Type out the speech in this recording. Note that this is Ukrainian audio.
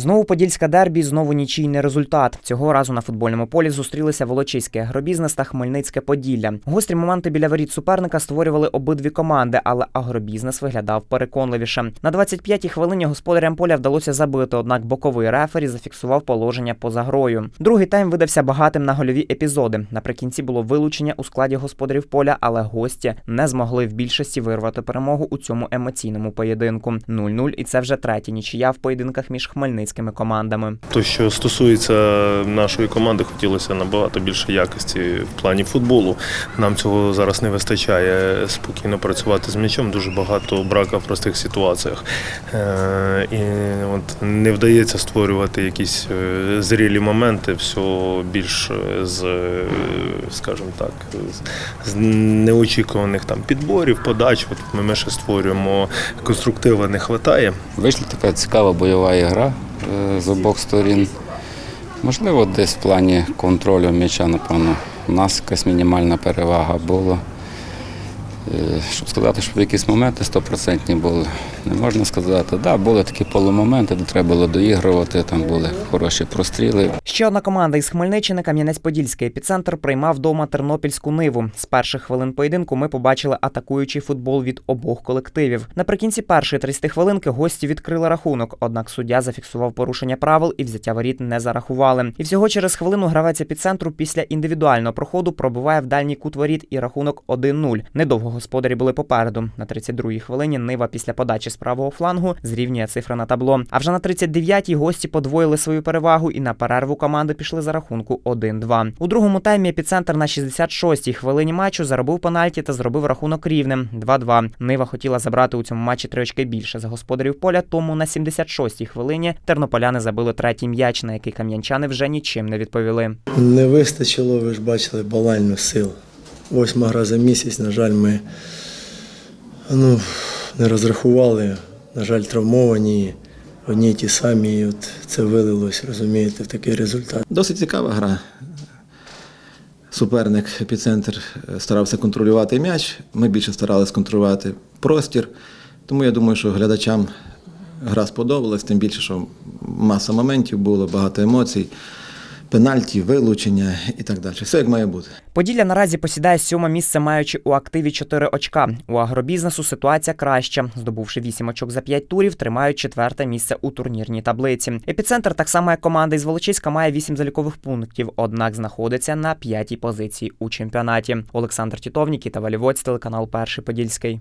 Знову подільська дербі, знову нічийний результат. Цього разу на футбольному полі зустрілися Волочиський агробізнес та Хмельницьке Поділля. Гострі моменти біля воріт суперника створювали обидві команди, але агробізнес виглядав переконливіше. На 25-й хвилині господарям поля вдалося забити, однак боковий рефері зафіксував положення поза грою. Другий тайм видався багатим на гольові епізоди. Наприкінці було вилучення у складі господарів поля, але гості не змогли в більшості вирвати перемогу у цьому емоційному поєдинку. 0-0 і це вже третя нічия в поєдинках між хмельницькими командами. То, що стосується нашої команди, хотілося набагато більше якості в плані футболу. Нам цього зараз не вистачає спокійно працювати з м'ячом. Дуже багато брака в простих ситуаціях. Е, І от не вдається створювати якісь е, зрілі моменти, все більш е, з, скажімо так, з- неочікуваних там підборів, подач. От ми, ще створюємо конструктива не вистачає. Вийшла така цікава бойова гра з обох сторін. Можливо, десь в плані контролю м'яча, напевно, у нас якась мінімальна перевага була. Е, Щоб сказати, що в якісь моменти 100% були, не можна сказати. Да, були такі полумоменти, де треба було доігрувати, там були хороші простріли. Ще одна команда із Хмельниччини Кам'янець-Подільський епіцентр приймав вдома тернопільську ниву. З перших хвилин поєдинку ми побачили атакуючий футбол від обох колективів. Наприкінці першої 30 хвилинки гості відкрили рахунок, однак суддя зафіксував порушення правил і взяття воріт не зарахували. І всього через хвилину гравець епіцентру після індивідуального проходу пробиває в дальній кут воріт і рахунок 1-0. Недовго господарі були попереду. На 32-й хвилині Нива після подачі з правого флангу зрівнює цифри на табло. А вже на 39-й гості подвоїли свою перевагу і на перерву команди пішли за рахунку 1-2. У другому таймі епіцентр на 66-й хвилині матчу заробив пенальті та зробив рахунок рівним 2-2. Нива хотіла забрати у цьому матчі три очки більше за господарів поля, тому на 76-й хвилині тернополяни забили третій м'яч, на який кам'янчани вже нічим не відповіли. Не вистачило, ви ж бачили, балальну сил. Восьма гра за місяць, на жаль, ми ну, не розрахували. На жаль, травмовані, одні й ті самі. І от це вилилось, розумієте, в такий результат. Досить цікава гра. Суперник епіцентр е, старався контролювати м'яч. Ми більше старалися контролювати простір. Тому я думаю, що глядачам гра сподобалась, тим більше, що маса моментів було, багато емоцій, пенальті, вилучення і так далі. Все як має бути. Поділля наразі посідає сьоме місце, маючи у активі 4 очка. У агробізнесу ситуація краща. Здобувши 8 очок за 5 турів, тримають четверте місце у турнірній таблиці. Епіцентр, так само як команда із Волочиська, має 8 залікових пунктів, однак знаходиться на п'ятій позиції у чемпіонаті. Олександр Тітовнік та Валівоць, телеканал Перший Подільський.